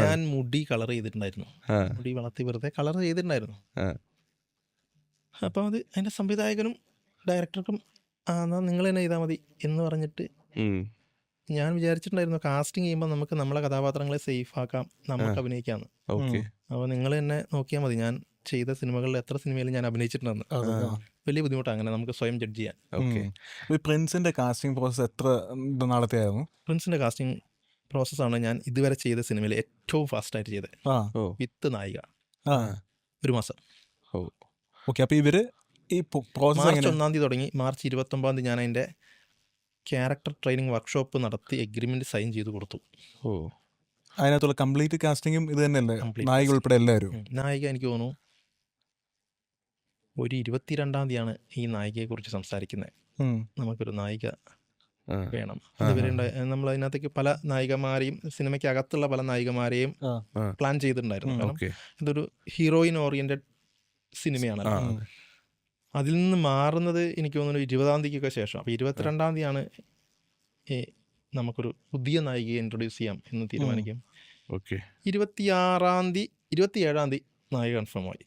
ഞാൻ മുടി കളർ ചെയ്തിട്ടുണ്ടായിരുന്നു. മുടി വളർത്തി വെറുതെ കളർ ചെയ്തിട്ടുണ്ടായിരുന്നു. അപ്പോൾ അത് അതിന്റെ സംവിധായകനും ഡയറക്ടർക്കും ആ എന്നാൽ നിങ്ങൾ തന്നെ ചെയ്താൽ മതി എന്ന് പറഞ്ഞിട്ട് ഞാൻ വിചാരിച്ചിട്ടുണ്ടായിരുന്നു കാസ്റ്റിംഗ് ചെയ്യുമ്പോൾ നമുക്ക് നമ്മളെ കഥാപാത്രങ്ങളെ സേഫ് ആക്കാം നമുക്ക് അഭിനയിക്കാമെന്ന് ഓക്കെ. അപ്പോൾ നിങ്ങൾ തന്നെ നോക്കിയാൽ മതി ഞാൻ ചെയ്ത സിനിമകളിൽ എത്ര സിനിമയിൽ ഞാൻ അഭിനയിച്ചിട്ടുണ്ടെന്ന്. വലിയ ബുദ്ധിമുട്ടാണ് അങ്ങനെ നമുക്ക് സ്വയം ജഡ്ജ് ചെയ്യാൻ. പ്രിൻസിന്റെ കാസ്റ്റിംഗ് പ്രോസസ് എത്ര നാളത്തെ ആയിരുന്നു പ്രിൻസിന്റെ കാസ്റ്റിംഗ് പ്രോസസ്സാണ് ഞാൻ ഇതുവരെ ചെയ്ത സിനിമയിൽ ഏറ്റവും ഫാസ്റ്റായിട്ട് ചെയ്തത്. ആ. വിത്ത് നായിക. ആ. ഒരു മാസം. ഓ. ഓക്കെ അപ്പോൾ ഇവർ ഈ പ്രോസസ് മാർച്ച് എങ്ങനെ? ഒന്നാം തീയതി തുടങ്ങി. മാർച്ച് ഇരുപത്തൊമ്പതാം തീയതി ഞാൻ അതിന്റെ ക്യാരക്ടർ ട്രെയിനിങ് വർക്ക്ഷോപ്പ് നടത്തി എഗ്രിമെന്റ് സൈൻ ചെയ്ത് കൊടുത്തു. ഓ. അതിനകത്തുള്ള കംപ്ലീറ്റ് കാസ്റ്റിംഗും ഇത് തന്നെയല്ലേ? Complete നായിക ഉൾപ്പെടെ എല്ലാവരും. നായിക എനിക്ക് തോന്നുന്നു ഒരു ഇരുപത്തിരണ്ടാം തീയതിയാണ് ഈ നായികയെ കുറിച്ച് സംസാരിക്കുന്നത്. ഉം. നമുക്കൊരു നായിക വേണം. അതുവരെ നമ്മൾ അതിനകത്തേക്ക് പല നായികമാരെയും സിനിമയ്ക്ക് അകത്തുള്ള പല നായികമാരെയും. പ്ലാൻ ചെയ്തിട്ടുണ്ടായിരുന്നു. കാരണം ഇതൊരു ഹീറോയിൻ ഓറിയന്റഡ് സിനിമയാണ്. അതിൽ നിന്ന് മാറുന്നത് എനിക്ക് തോന്നുന്നു ഇരുപതാം തീയതിക്കൊക്കെ ശേഷം. അപ്പോൾ ഇരുപത്തിരണ്ടാം തീയതിയാണ് നമുക്കൊരു പുതിയ നായികയെ ഇൻട്രൊഡ്യൂസ് ചെയ്യാം എന്ന് തീരുമാനിക്കും. ഓക്കെ. ഇരുപത്തിയാറാം തീയതി ഇരുപത്തിയേഴാം തീയതി നായിക കൺഫേം ആയി.